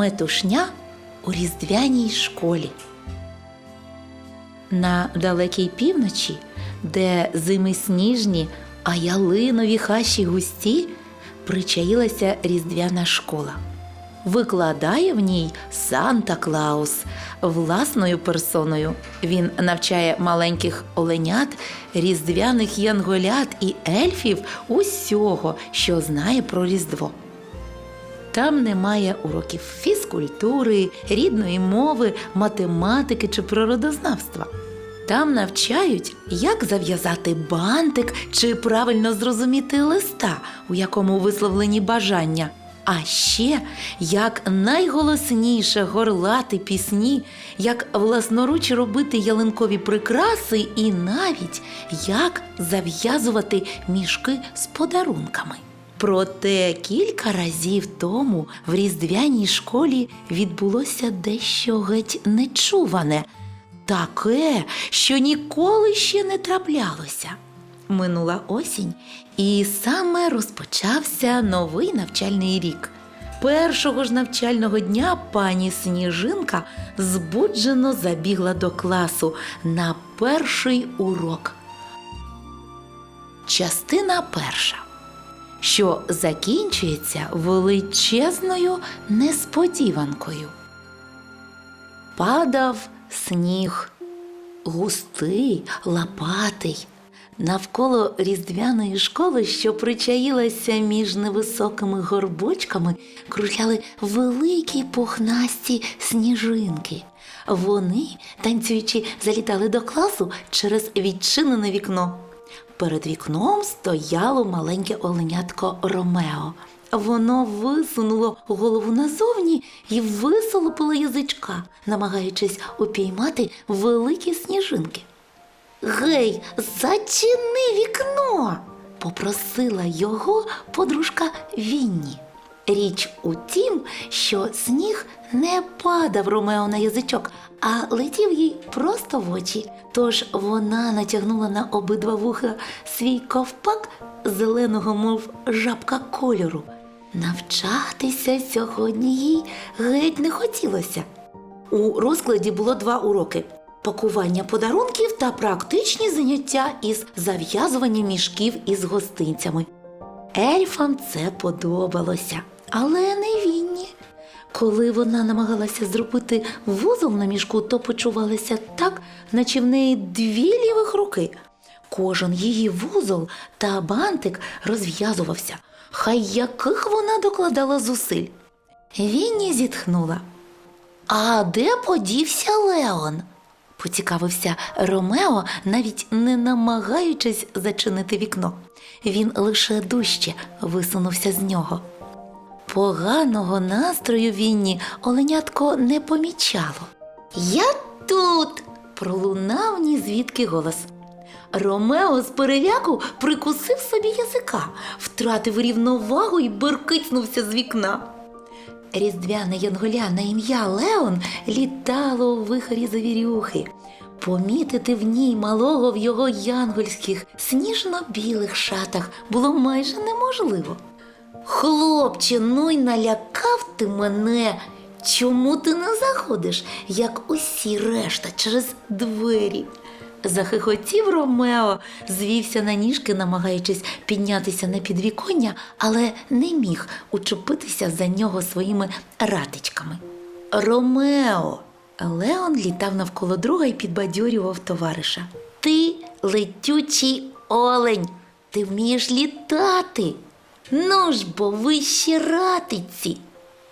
Метушня у різдвяній школі. На далекій півночі, де зими сніжні, а ялинові хащі густі, причаїлася різдвяна школа. Викладає в ній Санта Клаус власною персоною. Він навчає маленьких оленят, різдвяних янголят і ельфів усього, що знає про Різдво. Там немає уроків фізкультури, рідної мови, математики чи природознавства. Там навчають, як зав'язати бантик чи правильно зрозуміти листа, у якому висловлені бажання. А ще як найголосніше горлати пісні, як власноруч робити ялинкові прикраси, і навіть як зав'язувати мішки з подарунками. Проте кілька разів тому в різдвяній школі відбулося дещо геть нечуване, таке, що ніколи ще не траплялося. Минула осінь, і саме розпочався новий навчальний рік. Першого ж навчального дня пані Сніжинка збуджено забігла до класу на перший урок. Частина перша що закінчується величезною несподіванкою. Падав сніг, густий, лопатий. Навколо різдвяної школи, що причаїлася між невисокими горбочками, кружляли великі пухнасті сніжинки. Вони, танцюючи, залітали до класу через відчинене вікно. Перед вікном стояло маленьке оленятко Ромео. Воно висунуло голову назовні і висолопило язичка, намагаючись упіймати великі сніжинки. Гей, зачини вікно, попросила його подружка Вінні. Річ у тім, що сніг не падав Ромео на язичок, а летів їй просто в очі. Тож вона натягнула на обидва вуха свій ковпак зеленого, мов жабка кольору. Навчатися сьогодні їй геть не хотілося. У розкладі було два уроки: пакування подарунків та практичні заняття із зав'язування мішків із гостинцями. Ельфам це подобалося, але не Вінні. Коли вона намагалася зробити вузол на мішку, то почувалася так, наче в неї дві лівих руки. Кожен її вузол та бантик розв'язувався, хай яких вона докладала зусиль. Вінні зітхнула. А де подівся Леон? поцікавився Ромео, навіть не намагаючись зачинити вікно. Він лише дужче висунувся з нього. Поганого настрою Вінні оленятко не помічало. Я тут. пролунав ні звідки голос. Ромео з переляку прикусив собі язика, втратив рівновагу і беркицнувся з вікна. Різдвяне янголя на ім'я Леон літало у вихорі завірюхи. Помітити в ній малого в його янгольських сніжно-білих шатах було майже неможливо. Хлопче, ну й налякав ти мене. Чому ти не заходиш, як усі решта, через двері? Захихотів Ромео, звівся на ніжки, намагаючись піднятися на підвіконня, але не міг учепитися за нього своїми ратичками. Ромео! Леон літав навколо друга і підбадьорював товариша. Ти летючий олень, ти вмієш літати. Ну ж бо ви ще ратиці.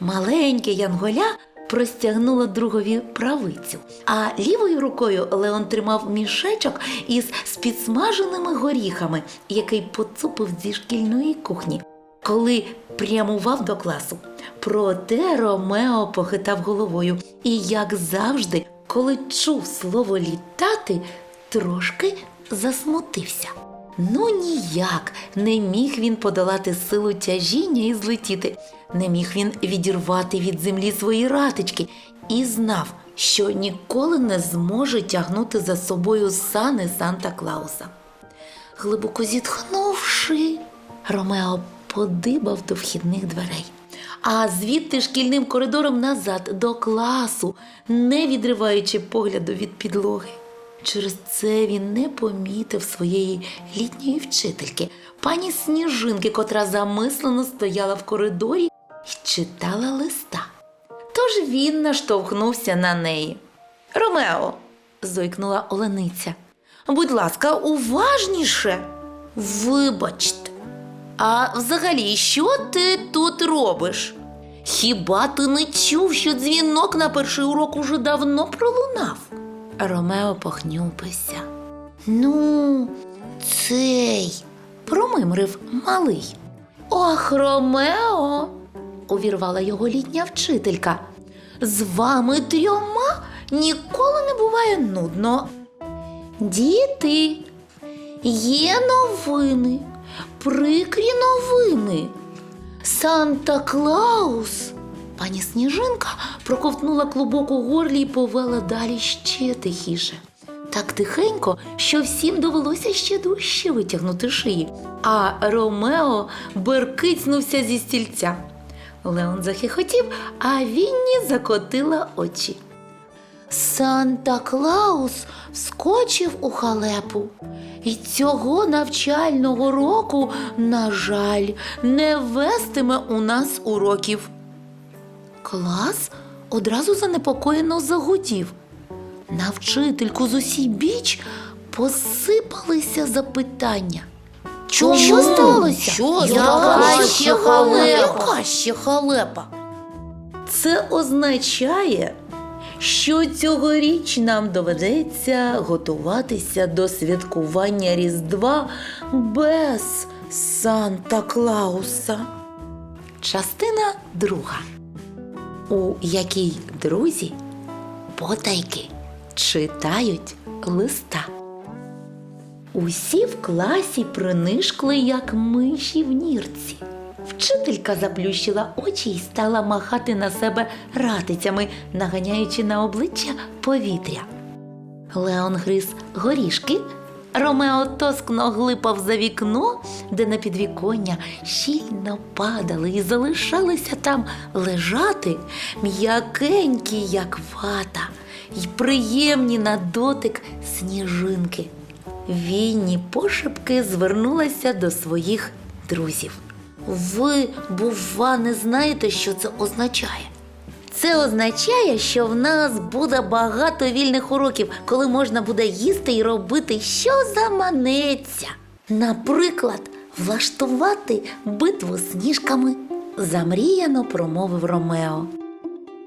Маленьке янголя простягнуло другові правицю, а лівою рукою Леон тримав мішечок із спідсмаженими горіхами, який поцупив зі шкільної кухні, коли прямував до класу. Проте Ромео похитав головою і, як завжди, коли чув слово літати, трошки засмутився. Ну ніяк не міг він подолати силу тяжіння і злетіти, не міг він відірвати від землі свої ратички і знав, що ніколи не зможе тягнути за собою сани Санта Клауса. Глибоко зітхнувши, Ромео подибав до вхідних дверей. а звідти шкільним коридором назад до класу, не відриваючи погляду від підлоги. Через це він не помітив своєї літньої вчительки, пані Сніжинки, котра замислено стояла в коридорі і читала листа. Тож він наштовхнувся на неї. Ромео, зойкнула Олениця. Будь ласка, уважніше. Вибачте. А взагалі, що ти тут робиш? Хіба ти не чув, що дзвінок на перший урок уже давно пролунав? Ромео похнюпився. Ну, цей, промимрив малий. Ох, Ромео, увірвала його літня вчителька. З вами трьома ніколи не буває нудно. Діти, є новини, прикрі новини. Санта Клаус. Пані Сніжинка проковтнула клубок у горлі і повела далі ще тихіше. Так тихенько, що всім довелося ще дужче витягнути шиї, а Ромео беркицнувся зі стільця. Леон захихотів, а Вінні закотила очі. Санта Клаус вскочив у халепу. І цього навчального року, на жаль, не вестиме у нас уроків. Клас одразу занепокоєно загудів. На вчительку з усій біч посипалися запитання. Чому? Що сталося? Що Яка ще халепа? Яка ще халепа? Це означає, що цьогоріч нам доведеться готуватися до святкування Різдва без Санта Клауса. Частина друга, у якій друзі потайки читають листа. Усі в класі принишкли, як миші в нірці. Вчителька заплющила очі і стала махати на себе ратицями, наганяючи на обличчя повітря. Леон гриз горішки. Ромео тоскно глипав за вікно, де на підвіконня щільно падали і залишалися там лежати м'якенькі, як вата, й приємні на дотик сніжинки. Вінні пошепки звернулася до своїх друзів. Ви, бува, не знаєте, що це означає? Це означає, що в нас буде багато вільних уроків, коли можна буде їсти і робити, що заманеться. Наприклад, влаштувати битву сніжками, замріяно промовив Ромео.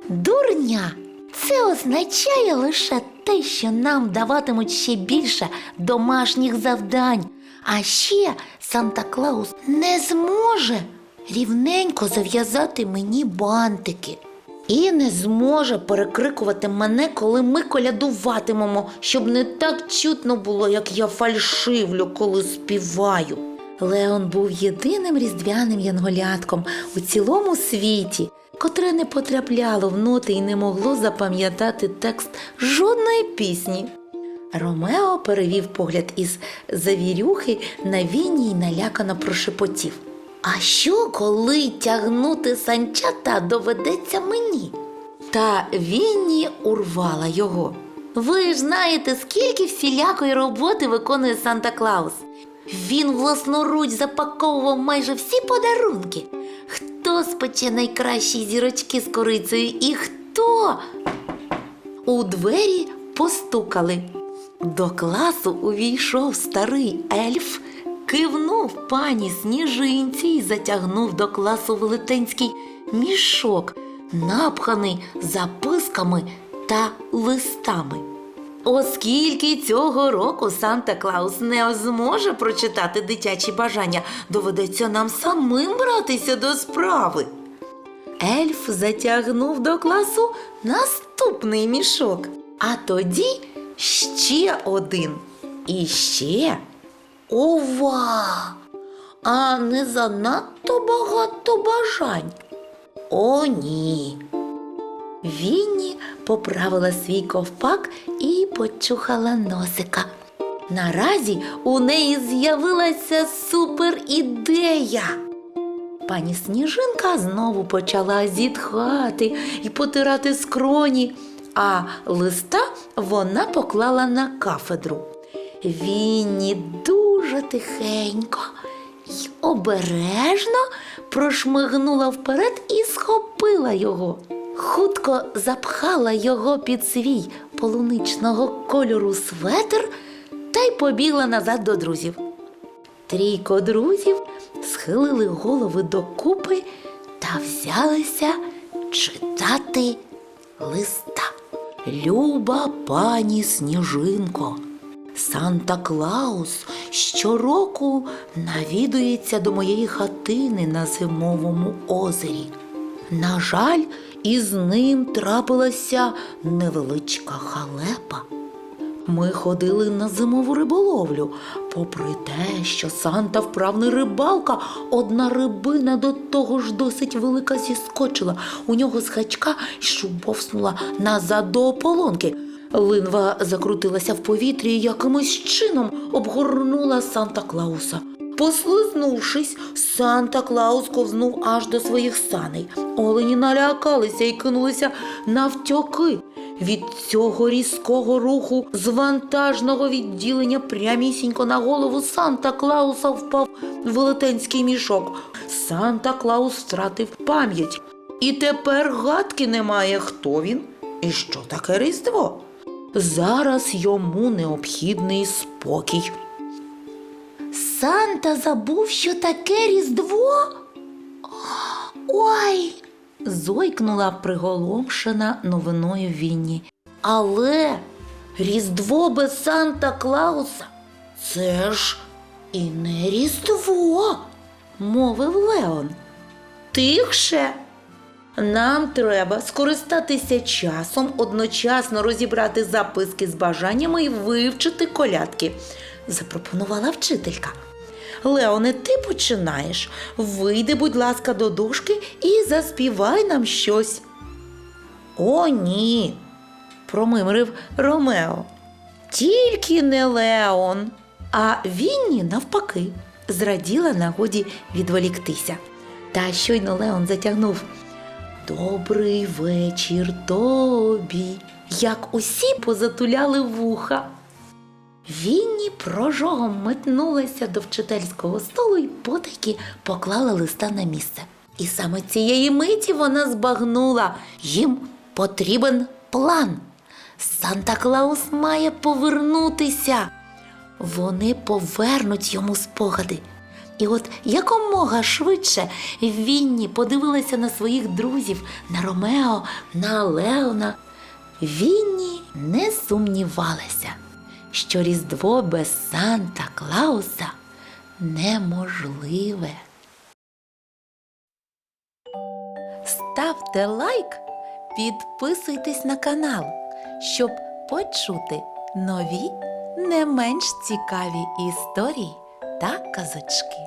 Дурня! Це означає лише те, що нам даватимуть ще більше домашніх завдань. А ще Санта Клаус не зможе рівненько зав'язати мені бантики. І не зможе перекрикувати мене, коли ми колядуватимемо, щоб не так чутно було, як я фальшивлю, коли співаю. Леон був єдиним різдвяним янголятком у цілому світі, котре не потрапляло в ноти і не могло запам'ятати текст жодної пісні. Ромео перевів погляд із завірюхи на вінні й налякано прошепотів. А що, коли тягнути санчата доведеться мені? Та Вінні урвала його. Ви ж знаєте, скільки всілякої роботи виконує Санта Клаус. Він власноруч запаковував майже всі подарунки. Хто спече найкращі зірочки з корицею і хто? У двері постукали. До класу увійшов старий ельф, кивнув пані сніжинці і затягнув до класу велетенський мішок, напханий записками та листами. Оскільки цього року Санта Клаус не зможе прочитати дитячі бажання, доведеться нам самим братися до справи. Ельф затягнув до класу наступний мішок, а тоді ще один. І ще. Ова! А не занадто багато бажань. О, ні. Вінні поправила свій ковпак і почухала носика. Наразі у неї з'явилася супер ідея. Пані Сніжинка знову почала зітхати і потирати скроні, а листа вона поклала на кафедру. Вінні дуже тихенько й обережно прошмигнула вперед і схопила його. Хутко запхала його під свій полуничного кольору светр та й побігла назад до друзів. Трійко друзів схилили голови докупи та взялися читати листа. Люба пані Сніжинко. Санта Клаус щороку навідується до моєї хатини на зимовому озері. На жаль, із ним трапилася невеличка халепа. Ми ходили на зимову риболовлю. Попри те, що Санта вправний рибалка, одна рибина до того ж досить велика зіскочила у нього з гачка і шубовснула назад до ополонки. Линва закрутилася в повітрі і якимось чином обгорнула Санта Клауса. Послизнувшись, Санта Клаус ковзнув аж до своїх саней. Олені налякалися і кинулися навтьоки. Від цього різкого руху з вантажного відділення прямісінько на голову Санта Клауса впав велетенський мішок. Санта Клаус втратив пам'ять. І тепер гадки немає, хто він і що таке Різдво. Зараз йому необхідний спокій. Санта забув, що таке Різдво? Ой. зойкнула приголомшена новиною Вінні. Але Різдво без Санта Клауса це ж і не Різдво, мовив Леон. Тихше. Нам треба скористатися часом, одночасно розібрати записки з бажаннями і вивчити колядки, запропонувала вчителька. Леоне, ти починаєш. Вийди, будь ласка, до дошки і заспівай нам щось. О, ні, промимрив Ромео. Тільки не Леон. А Вінні, навпаки, зраділа нагоді відволіктися. Та щойно Леон затягнув Добрий вечір тобі, як усі позатуляли вуха. Вінні прожогом метнулася до вчительського столу і потайки поклала листа на місце. І саме цієї миті вона збагнула їм потрібен план. Санта Клаус має повернутися. Вони повернуть йому спогади. І от якомога швидше Вінні подивилася на своїх друзів, на Ромео, на Леона. Вінні не сумнівалася, що Різдво без Санта Клауса неможливе. Ставте лайк, підписуйтесь на канал, щоб почути нові не менш цікаві історії та казочки.